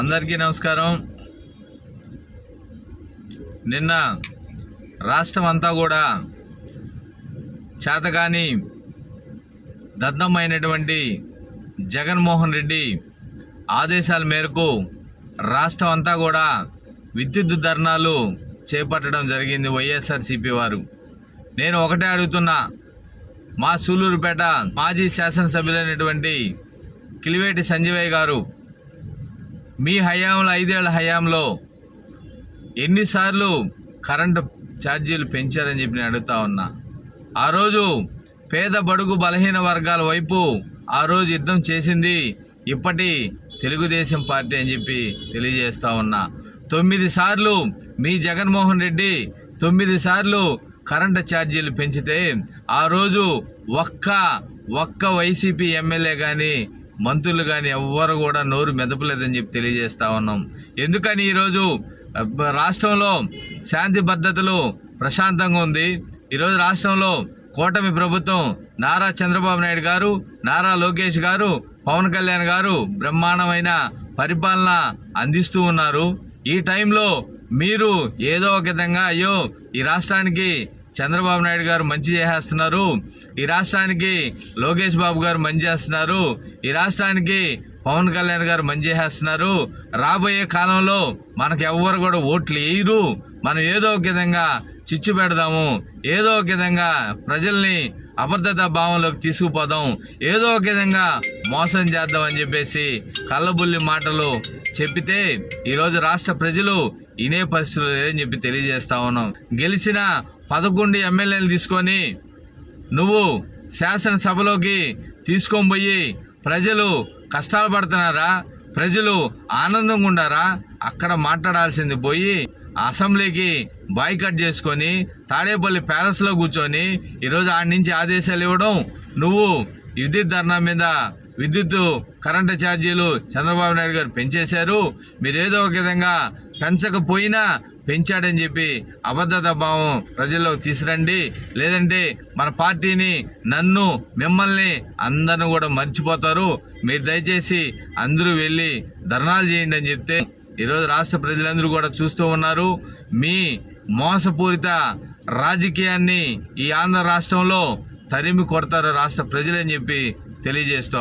అందరికీ నమస్కారం. నిన్న రాష్ట్రం అంతా కూడా చేతగాని దద్దమైనటువంటి జగన్మోహన్ రెడ్డి ఆదేశాల మేరకు రాష్ట్రం అంతా కూడా విద్యుత్ ధర్నాలు చేపట్టడం జరిగింది వైఎస్ఆర్సీపీ వారు. నేను ఒకటే అడుగుతున్నా మా సూలూరుపేట మాజీ శాసనసభ్యులైనటువంటి కిలివేటి సంజీవయ్య గారు మీ హయాంలో ఐదేళ్ళ హయాంలో ఎన్నిసార్లు కరెంటు ఛార్జీలు పెంచారని చెప్పి నేను అడుగుతా ఉన్నా. ఆ రోజు పేద బడుగు బలహీన వర్గాల వైపు ఆ రోజు యుద్ధం చేసింది ఇప్పటి తెలుగుదేశం పార్టీ అని చెప్పి తెలియజేస్తా ఉన్నా. తొమ్మిది సార్లు మీ జగన్మోహన్ రెడ్డి తొమ్మిది సార్లు కరెంటు ఛార్జీలు పెంచితే ఆ రోజు ఒక్క ఒక్క వైసీపీ ఎమ్మెల్యే కానీ మంత్రులు కానీ ఎవ్వరు కూడా నోరు మెదపలేదని చెప్పి తెలియజేస్తా ఉన్నాం. ఎందుకని ఈరోజు రాష్ట్రంలో శాంతి భద్రతలు ప్రశాంతంగా ఉంది. ఈరోజు రాష్ట్రంలో కూటమి ప్రభుత్వం నారా చంద్రబాబు నాయుడు గారు నారా లోకేష్ గారు పవన్ కళ్యాణ్ గారు బ్రహ్మాండమైన పరిపాలన అందిస్తూ ఉన్నారు. ఈ టైంలో మీరు ఏదో ఒక విధంగా అయ్యో ఈ రాష్ట్రానికి చంద్రబాబు నాయుడు గారు మంచి చేసేస్తున్నారు. ఈ రాష్ట్రానికి లోకేష్ బాబు గారు మంచి చేస్తున్నారు. ఈ రాష్ట్రానికి పవన్ కళ్యాణ్ గారు మంచి చేసేస్తున్నారు. రాబోయే కాలంలో మనకు ఎవ్వరు కూడా ఓట్లు వేయరు. మనం ఏదో ఒక విధంగా చిచ్చు పెడదాము. ఏదో ఒక విధంగా ప్రజల్ని అబద్ధత భావంలోకి తీసుకుపోదాం. ఏదో ఒక విధంగా మోసం చేద్దామని చెప్పేసి కళ్ళబుల్లి మాటలు చెప్పితే ఈరోజు రాష్ట్ర ప్రజలు ఇనే పరిస్థితులు లేదని చెప్పి తెలియజేస్తా ఉన్నాం. గెలిచిన పదకొండు ఎమ్మెల్యేలు తీసుకొని నువ్వు శాసనసభలోకి తీసుకొని పోయి ప్రజలు కష్టాలు పడుతున్నారా? ప్రజలు ఆనందంగా ఉండారా? అక్కడ మాట్లాడాల్సింది పోయి అసెంబ్లీకి బాయ్కట్ చేసుకొని తాడేపల్లి ప్యాలెస్లో కూర్చొని ఈరోజు ఆడి నుంచి ఆదేశాలు ఇవ్వడం నువ్వు విద్యుత్ ధర్నా మీద విద్యుత్ కరెంటు ఛార్జీలు చంద్రబాబు నాయుడు గారు పెంచేశారు. మీరేదో ఒక విధంగా పెంచకపోయినా పెంచాడని చెప్పి అబద్ధత భావం ప్రజల్లోకి తీసురండి లేదంటే మన పార్టీని నన్ను మిమ్మల్ని అందరిని కూడా మర్చిపోతారు. మీరు దయచేసి అందరూ వెళ్ళి ధర్నాలు చేయండి అని చెప్తే ఈరోజు రాష్ట్ర ప్రజలందరూ కూడా చూస్తూ ఉన్నారు. మీ మోసపూరిత రాజకీయాన్ని ఈ ఆంధ్ర రాష్ట్రంలో తరిమి కొడతారు రాష్ట్ర ప్రజలని చెప్పి తెలియజేస్తూ